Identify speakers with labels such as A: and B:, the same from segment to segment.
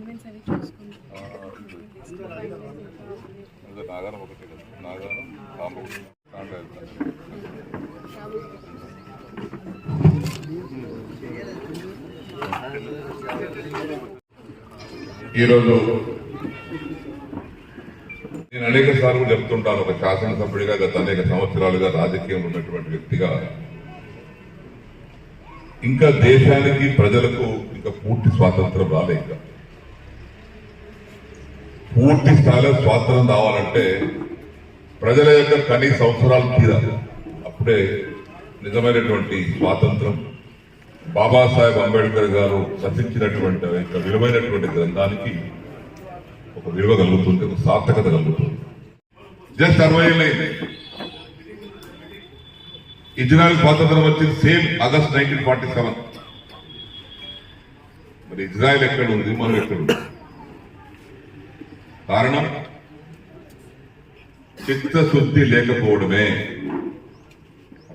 A: Arrangements అవి చూసుకుంటాం
B: అదే నాగారం ఒకటి కదా. నాగారం రామగుడి కాండాలి ఈరోజు నేను అనేక సార్లు చెప్తుంటాను ఒక శాసనసభ్యుడిగా గత అనేక సంవత్సరాలుగా రాజకీయంలో ఉన్నటువంటి వ్యక్తిగా. ఇంకా దేశానికి ప్రజలకు ఇంకా పూర్తి స్వాతంత్రం రాలే ఇంకా. పూర్తి స్థాయిలో స్వాతంత్రం రావాలంటే ప్రజల యొక్క కనీస అవసరాలు తీరాలి. అప్పుడే నిజమైనటువంటి స్వాతంత్రం. బాబాసాహెబ్ అంబేద్కర్ గారు రచించినటువంటి యొక్క విలువైనటువంటి గ్రంథానికి ఒక విలువ కలుగుతుంది ఒక సార్థకత కలుగుతుంది. జస్ట్ అరవై ఏళ్ళైంది ఇజ్రాయెల్ స్వాతంత్రం వచ్చింది same August nineteen forty seven. మరి ఇజ్రాయెల్ ఎక్కడ ఉంది? మనం ఎక్కడ ఉంది? కారణం చిత్తశుద్ధి లేకపోవడమే.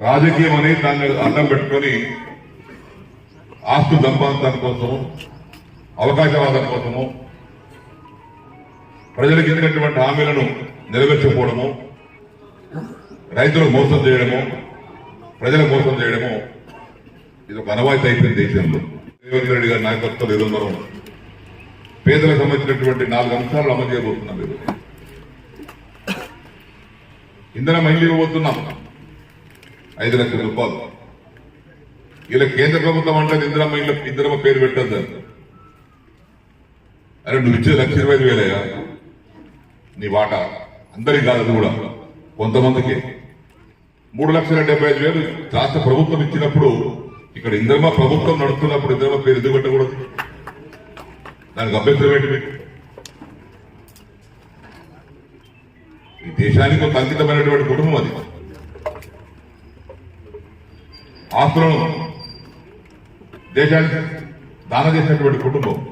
B: రాజకీయం అని దాన్ని అడ్డం పెట్టుకొని ఆస్తు దంపాంతం కోసము అవకాశవాదం కోసము ప్రజలకు ఇచ్చినటువంటి హామీలను నెరవేర్చకపోవడము రైతులకు మోసం చేయడము ప్రజలకు మోసం చేయడము ఇది ఒక అనవాయితీ అయిపోయింది దేశంలో రేవంత్ రెడ్డి గారి నాయకత్వం ఈరోజు పేదలకు సంబంధించినటువంటి నాలుగు అంశాలు అమలు చేయబోతున్నాం మీరు ఇంధన మహిళ ఇవ్వబోతున్నాం. ఐదు లక్షల రూపాయలు. ఇలా కేంద్ర ప్రభుత్వం అంటే ఇందిరా మహిళ ఇందిరమ్మ పేరు పెట్టద్దు అరే నువ్వు ఇచ్చే లక్ష ఇరవై ఐదు వేలయ్యా. నీ వాటా అందరికి కాదు కూడా. కొంతమందికి. మూడు లక్షల డెబ్బై ఐదు వేలు రాష్ట్ర ప్రభుత్వం ఇచ్చినప్పుడు ఇక్కడ ఇంద్రమ ప్రభుత్వం నడుస్తున్నప్పుడు ఇంద్రమ పేరు ఎందుకు పెట్టకూడదు? దానికి అభ్యంతరం ఏంటి? మీకు ఈ దేశానికి ఒక అంకితమైనటువంటి కుటుంబం అది. ఆస్తులను దేశానికి దానం చేసినటువంటి కుటుంబం.